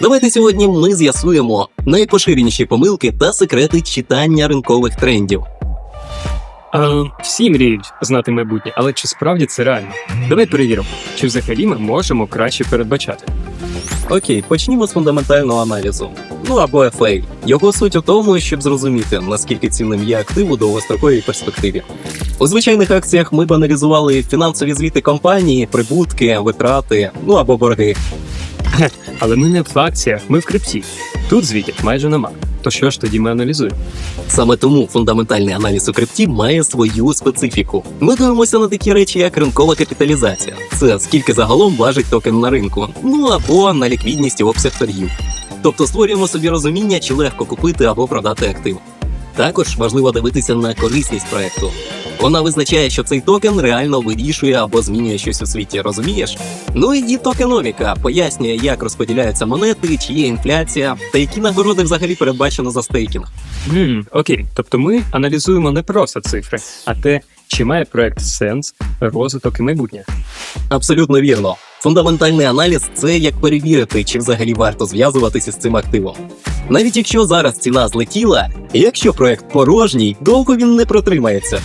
Давайте сьогодні ми з'ясуємо найпоширеніші помилки та секрети читання ринкових трендів. А, всі мріють знати майбутнє, але чи справді це реально? Давай перевіримо, чи взагалі ми можемо краще передбачати. Окей, почнімо з фундаментального аналізу. Ну або FA. Його суть у тому, щоб зрозуміти, наскільки цінним є актив у довгостроковій перспективі. У звичайних акціях ми б аналізували фінансові звіти компанії, прибутки, витрати, ну або борги. Але ми не в акціях, ми в крипті. Тут звітів майже нема. То що ж тоді ми аналізуємо? Саме тому фундаментальний аналіз у крипті має свою специфіку. Ми дивимося на такі речі, як ринкова капіталізація. Це скільки загалом важить токен на ринку, ну або на ліквідність і обсяг торгів. Тобто створюємо собі розуміння, чи легко купити або продати актив. Також важливо дивитися на корисність проекту. Вона визначає, що цей токен реально вирішує або змінює щось у світі, розумієш? Ну і токеноміка пояснює, як розподіляються монети, чи є інфляція, та які нагороди взагалі передбачено за стейкінг. Хм, окей, тобто ми аналізуємо не просто цифри, а те, чи має проект сенс, розвиток і майбутнє. Абсолютно вірно. Фундаментальний аналіз це як перевірити, чи взагалі варто зв'язуватися з цим активом. Навіть якщо зараз ціна злетіла, якщо проект порожній, довго він не протримається.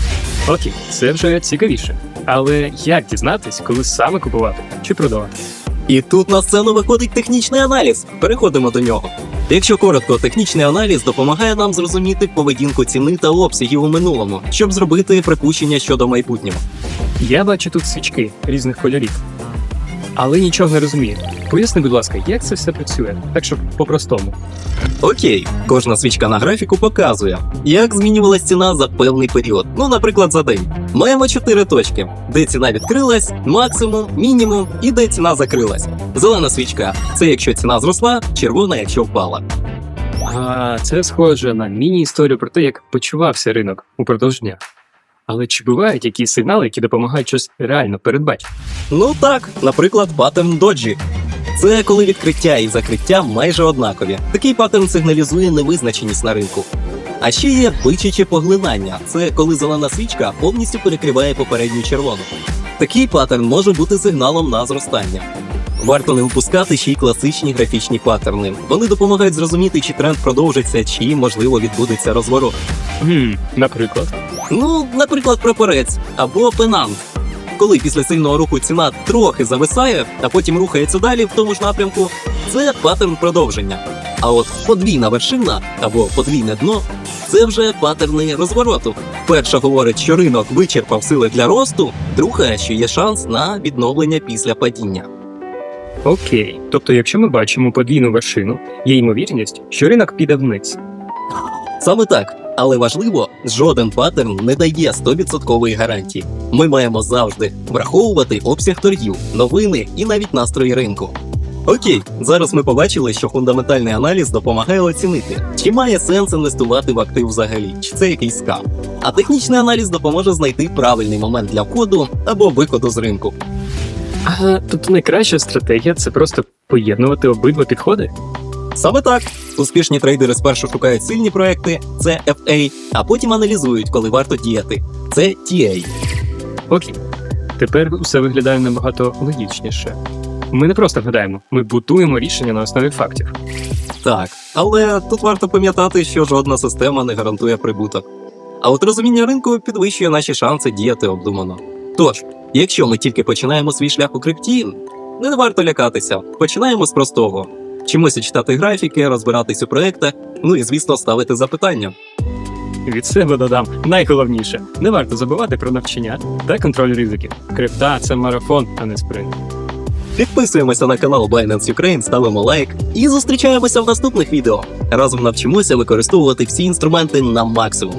Окей, це вже цікавіше. Але як дізнатись, коли саме купувати чи продавати? І тут на сцену виходить технічний аналіз. Переходимо до нього. Якщо коротко, технічний аналіз допомагає нам зрозуміти поведінку ціни та обсягів у минулому, щоб зробити припущення щодо майбутнього. Я бачу тут свічки різних кольорів. Але нічого не розумію. Поясни, будь ласка, як це все працює, так щоб по-простому. Окей, кожна свічка на графіку показує, як змінювалась ціна за певний період. Ну, наприклад, за день. Маємо чотири точки, де ціна відкрилась, максимум, мінімум і де ціна закрилась. Зелена свічка це якщо ціна зросла, червона, якщо впала. А це схоже на міні-історію про те, як почувався ринок упродовж дня. Але чи бувають якісь сигнали, які допомагають щось реально передбачити? Ну так, наприклад, паттерн доджі. Це коли відкриття і закриття майже однакові. Такий паттерн сигналізує невизначеність на ринку. А ще є бичаче поглинання. Це коли зелена свічка повністю перекриває попередню червону. Такий паттерн може бути сигналом на зростання. Варто не випускати ще й класичні графічні паттерни. Вони допомагають зрозуміти, чи тренд продовжиться, чи можливо відбудеться розворот. Хм, наприклад. Ну, наприклад, прапорець або пенант. Коли після сильного руху ціна трохи зависає, а потім рухається далі в тому ж напрямку, це паттерн продовження. А от подвійна вершина або подвійне дно це вже паттерни розвороту. Перша говорить, що ринок вичерпав сили для росту, друга, що є шанс на відновлення після падіння. Окей. Тобто, якщо ми бачимо подвійну вершину, є ймовірність, що ринок піде вниз. Саме так. Але важливо, жоден паттерн не дає 100% гарантії. Ми маємо завжди враховувати обсяг торгів, новини і навіть настрої ринку. Окей, зараз ми побачили, що фундаментальний аналіз допомагає оцінити, чи має сенс інвестувати в актив взагалі, чи це якийсь скам. А технічний аналіз допоможе знайти правильний момент для входу або виходу з ринку. А тобто найкраща стратегія це просто поєднувати обидва підходи? Саме так. Успішні трейдери спершу шукають сильні проекти, це FA, а потім аналізують, коли варто діяти. Це TA. Окей. Тепер усе виглядає набагато логічніше. Ми не просто гадаємо, ми будуємо рішення на основі фактів. Так, але тут варто пам'ятати, що жодна система не гарантує прибуток. А от розуміння ринку підвищує наші шанси діяти обдумано. Тож, якщо ми тільки починаємо свій шлях у крипті, не варто лякатися. Починаємо з простого: чимось читати графіки, розбиратись у проектах, ну і звісно, ставити запитання. Від себе додам найголовніше не варто забувати про навчання та контроль ризиків. Крипта це марафон, а не спринт. Підписуємося на канал Binance Ukraine, ставимо лайк і зустрічаємося в наступних відео. Разом навчимося використовувати всі інструменти на максимум.